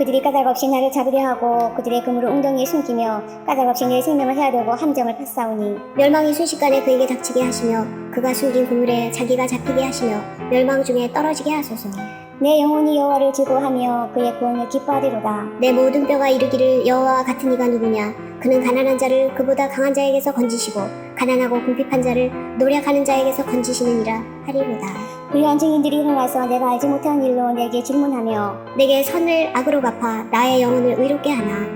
그들이 까닭없이 나를 잡으려 하고 그들의 그물을 웅덩이에 숨기며 까닭없이 내 생명을 해하려고 함정을 팠사오니 멸망이 순식간에 그에게 닥치게 하시며 그가 숨긴 그물에 자기가 잡히게 하시며 멸망 중에 떨어지게 하소서. 내 영혼이 여호와를 즐거워하며 그의 구원을 기뻐하리로다. 내 모든 뼈가 이르기를 여호와와 같은 이가 누구냐? 그는 가난한 자를 그보다 강한 자에게서 건지시고 가난하고 궁핍한 자를 노력하는 자에게서 건지시느니라 하리로다 불의한 증인들이 일어나서 내가 알지 못한 일로 내게 질문하며 내게 선을 악으로 갚아 나의 영혼을 의롭게 하나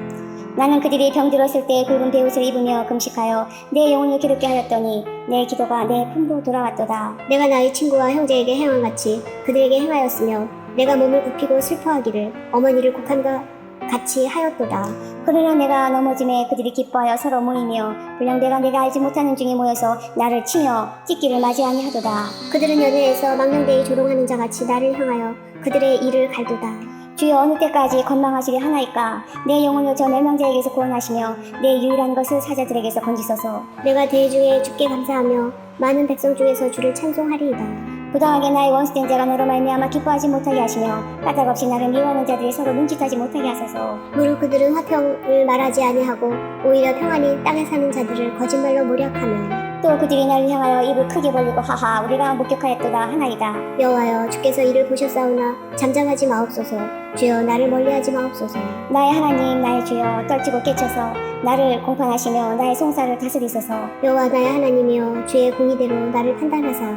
나는 그들이 병들었을 때 굵은 베옷을 입으며 금식하여 내 영혼을 기롭게 하였더니 내 기도가 내 품으로 돌아왔도다. 내가 나의 친구와 형제에게 행함같이 그들에게 행하였으며 내가 몸을 굽히고 슬퍼하기를 어머니를 곡한과 같이 하였도다. 그러나 내가 넘어짐에 그들이 기뻐하여 서로 모이며 불량대가 내가 알지 못하는 중에 모여서 나를 치며 찢기를 맞이하니 하도다. 그들은 연회에서 망령되이 조롱하는 자같이 나를 향하여 그들의 일을 갈도다. 주여 어느 때까지 건망하시게 하나이까? 내 영혼을 저 멸망자에게서 구원하시며 내 유일한 것을 사자들에게서 건지소서. 내가 대중에 주께 감사하며 많은 백성 중에서 주를 찬송하리이다 부당하게 나의 원수된 자가 너로 말미암아 기뻐하지 못하게 하시며 까닭없이 나를 미워하는 자들이 서로 눈짓하지 못하게 하소서. 무릇 그들은 화평을 말하지 아니하고 오히려 평안히 땅에 사는 자들을 거짓말로 모략하며 또 그들이 나를 향하여 입을 크게 벌리고 하하 우리가 목격하였도다 하나이다. 여호와여 주께서 이를 보셨사오나 잠잠하지 마옵소서. 주여 나를 멀리하지 마옵소서. 나의 하나님 나의 주여 떨치고 깨쳐서 나를 공판하시며 나의 송사를 다스리소서. 여호와 나의 하나님이여 주의 공의대로 나를 판단하사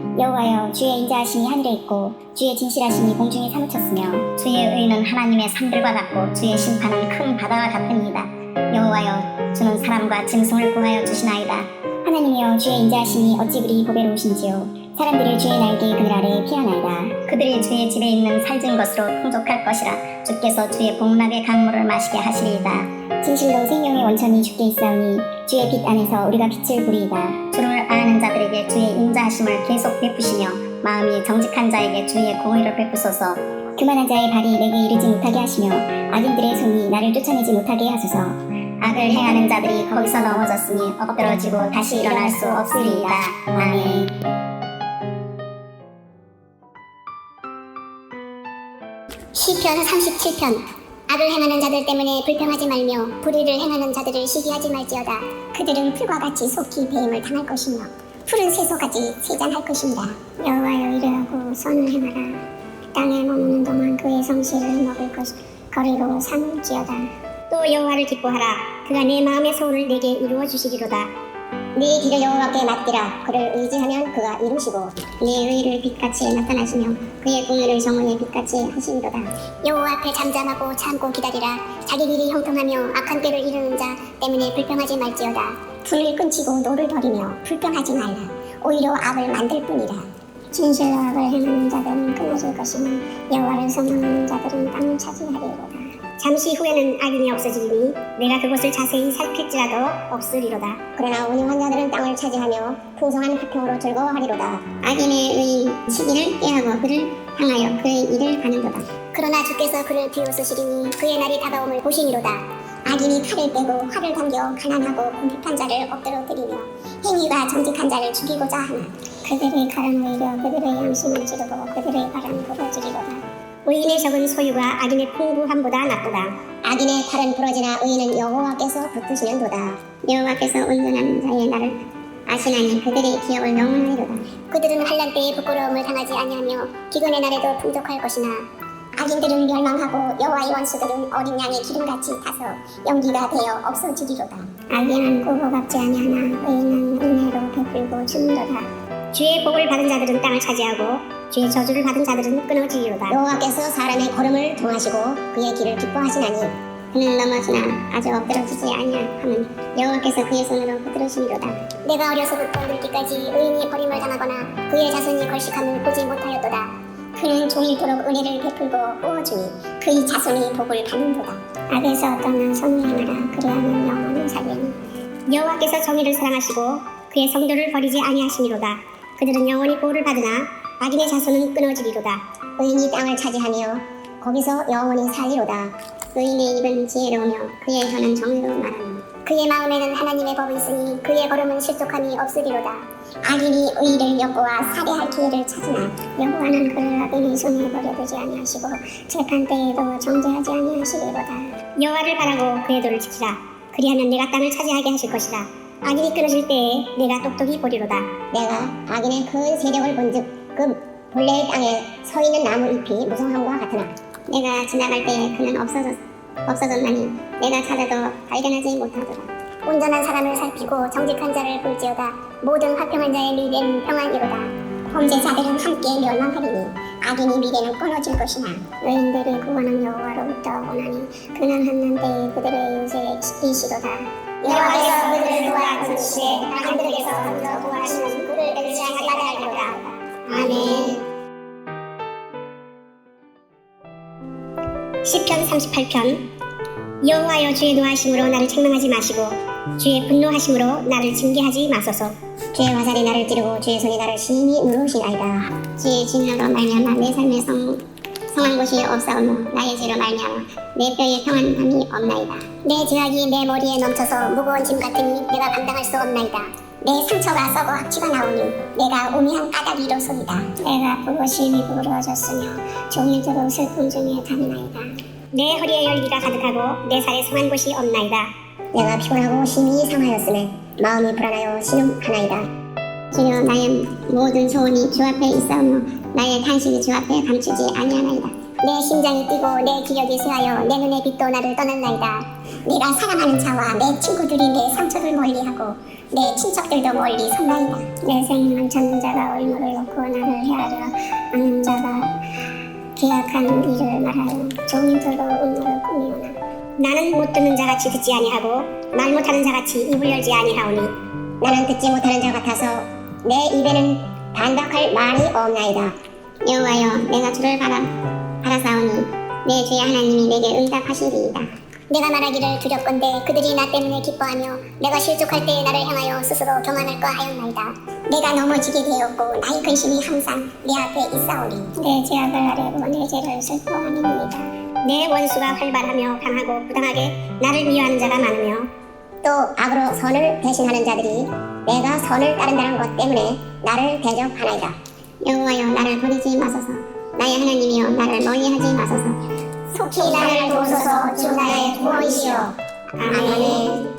여호와여 주의 인자하심이 하늘에 있고 주의 진실하심이 공중에 사무쳤으며 주의 의는 하나님의 산들과 같고 주의 심판은 큰 바다와 같으니이다. 여호와여 주는 사람과 짐승을 구하여 주시나이다. 하나님이여 주의 인자하심이 어찌 그리 보배로우신지요? 사람들을 주의 날개 그늘 아래에 피하나이다. 그들이 주의 집에 있는 살진 것으로 풍족할 것이라 주께서 주의 복락의 강물을 마시게 하시리이다. 진실로 생명의 원천이 주께 있사오니 주의 빛 안에서 우리가 빛을 보리이다 주를 아는 자들에게 주의 인자하심을 계속 베푸시며 마음이 정직한 자에게 주의 공의를 베푸소서. 교만한 자의 발이 내게 이르지 못하게 하시며 악인들의 손이 나를 쫓아내지 못하게 하소서. 악을 행하는 자들이 거기서 넘어졌으니 엎드러지고 다시 일어날 수 없으리이다. 아멘. 시편 37편 악을 행하는 자들 때문에 불평하지 말며 불의를 행하는 자들을 시기하지 말지어다. 그들은 풀과 같이 속히 배임을 당할 것이며 푸른 새소같이 세잔할 것입니다. 여호와여 이르하고 선을 행하라. 땅에 머무는 동안 그의 성실을 먹을 것 거리로 삼을지어다. 또 여호와를 기뻐하라. 그가 내 마음의 소원을 내게 이루어 주시리로다 네 길을 여호와께 맡기라. 그를 의지하면 그가 이루시고 네 의를 빛같이 나타나시며 그의 공의를 정오의 빛같이 하시리로다. 여호와 앞에 잠잠하고 참고 기다리라. 자기 길이 형통하며 악한 때를 이루는 자 때문에 불평하지 말지어다. 불을 끊치고 노를 버리며 불평하지 말라. 오히려 악을 만들 뿐이라. 진실로 악을 행하는 자들은 끊어질 것이며 여호와를 선망하는 자들은 땅을 차지하리로다 잠시 후에는 악인이 없어지리니 내가 그곳을 자세히 살필지라도 없으리로다. 그러나 온유한 자들은 땅을 차지하며 풍성한 화평으로 즐거워하리로다. 악인의 의 시기를 깨하고 그를 향하여 그의 일을 하는도다. 그러나 주께서 그를 비웃으시리니 그의 날이 다가옴을 보시니로다. 악인이 칼을 빼고 활을 당겨 가난하고 궁핍한 자를 엎드러뜨리며 행위가 정직한 자를 죽이고자 하나 그들의 칼은 오히려 그들의 양심을 찌르고 그들의 발은 부러지리로다 의인의 적은 소유가 악인의 풍부함보다 낫도다. 악인의 팔은 부러지나 의인은 여호와께서 붙드시는도다. 여호와께서 온전한 자의 날을 아시나니 그들의 기업을 영원하리로다. 그들은 환란 때에 부끄러움을 당하지 아니하며 기근의 날에도 풍족할 것이나 악인들은 멸망하고 여호와의 원수들은 어린 양의 기름같이 타서 연기가 되어 없어지리로다. 악인은 꾸고 갚지 아니하나 의인은 은혜로 베풀고 주는도다 주의 복을 받은 자들은 땅을 차지하고 주의 저주를 받은 자들은 끊어지리로다. 여호와께서 사람의 걸음을 동하시고 그의 길을 기뻐하시나니 그는 넘어지나 아주 엎드러지지 아니함은 여호와께서 그의 손으로 붙들으시리로다. 내가 어려서부터 늙기까지 의인이 버림을 당하거나 그의 자손이 걸식함을 보지 못하였도다. 그는 종일토록 은혜를 베풀고 구워주니 그의 자손이 복을 받는도다. 악에서 떠나 선을 행하라. 그리하면 영원히 살리니. 여호와께서 정의를 사랑하시고 그의 성도를 버리지 아니하시니로다. 그들은 영원히 보호를 받으나 악인의 자손은 끊어지리로다. 의인이 땅을 차지하며 거기서 영원히 살리로다. 의인의 입은 지혜로우며 그의 혀는 정의로 말하며 그의 마음에는 하나님의 법이 있으니 그의 걸음은 실족함이 없으리로다. 악인이 의를 엿보아 살해할 기회를 찾으나 여호와는 그를 악인의 손에 버려두지 아니하시고 재판 때에도 정죄하지 아니하시리로다. 여호와를 바라고 그의 도를 지키라. 그리하면 내가 땅을 차지하게 하실 것이다. 악인이 끊어질 때에 내가 똑똑히 보리로다. 내가 악인의 큰 세력을 본즉 그 본래의 땅에 서 있는 나무 잎이 무성함과 같으나 내가 지나갈 때에 그는 없어졌, 없어졌나니 내가 찾아도 발견하지 못하더라 온전한 사람을 살피고 정직한 자를 볼지어다. 모든 화평한 자의 미래는 평안이로다. 범죄자들은 함께 멸망하리니 악인의 미래는 끊어질 것이나 의인들이 구원한 여호와로부터 오나니 그는 한난 때에 그들의 요새이시로다 시편 38편. 여호와여 주의 노하심으로 나를 책망하지 마시고 주의 분노하심으로 나를 징계하지 마소서. 주의 화살이 나를 찌르고 주의 손이 나를 심히 누르시나이다. 주의 진노로 말미암아 내 삶에 성, 성한 곳이 없사오며 나의 죄로 말미암아 내 뼈에 평안함이 없나이다. 내 죄악이 내 머리에 넘쳐서 무거운 짐 같으니 내가 감당할 수 없나이다. 내 상처가 썩어 학치가 나오니 내가 오미한 까닭이로소이다. 내가 보고 심히 부러워졌으며 종일토록 슬픔 중에 잠이나이다. 내 허리에 열기가 가득하고 내 살에 성한 곳이 없나이다. 내가 피곤하고 심히 상하였음에 마음이 불안하여 신음하나이다. 주여 나의 모든 소원이 주 앞에 있사오며 나의 탄식이 주 앞에 감추지 아니하나이다. 내 심장이 뛰고 내 기력이 쇠하여 내 눈의 빛도 나를 떠났나이다. 내가 사랑하는 자와 내 친구들이 내 상처를 멀리하고 내 친척들도 멀리 선나이다. 내 생명을 찾는 자가 얼마를 놓고 나를 헤아려 아는 자가 계약한 일을 말하여 종일토록 음모를 꾸미오나 나는 못 듣는 자같이 듣지 아니하고 말 못하는 자같이 입을 열지 아니하오니 나는 듣지 못하는 자 같아서 내 입에는 반박할 말이 없나이다. 여호와여, 내가 주를 바라 바라사오니 내 주의 하나님이 내게 응답하시리이다. 내가 말하기를 두렵건대 그들이 나 때문에 기뻐하며 내가 실족할 때에 나를 향하여 스스로 교만할까 하였나이다. 내가 넘어지게 되었고 나의 근심이 항상 내 앞에 있사오니 내 죄악을 아뢰고 내 죄를 슬퍼하니이다. 내 원수가 활발하며 강하고 부당하게 나를 미워하는 자가 많으며 또 악으로 선을 대신하는 자들이 내가 선을 따른다는 것 때문에 나를 대적하나이다. 여호와여 나를 버리지 마소서. 나의 하나님이여 나를 멀리하지 마소서. 속히 나를 도우소서 주 나의 구원이시여. 아멘.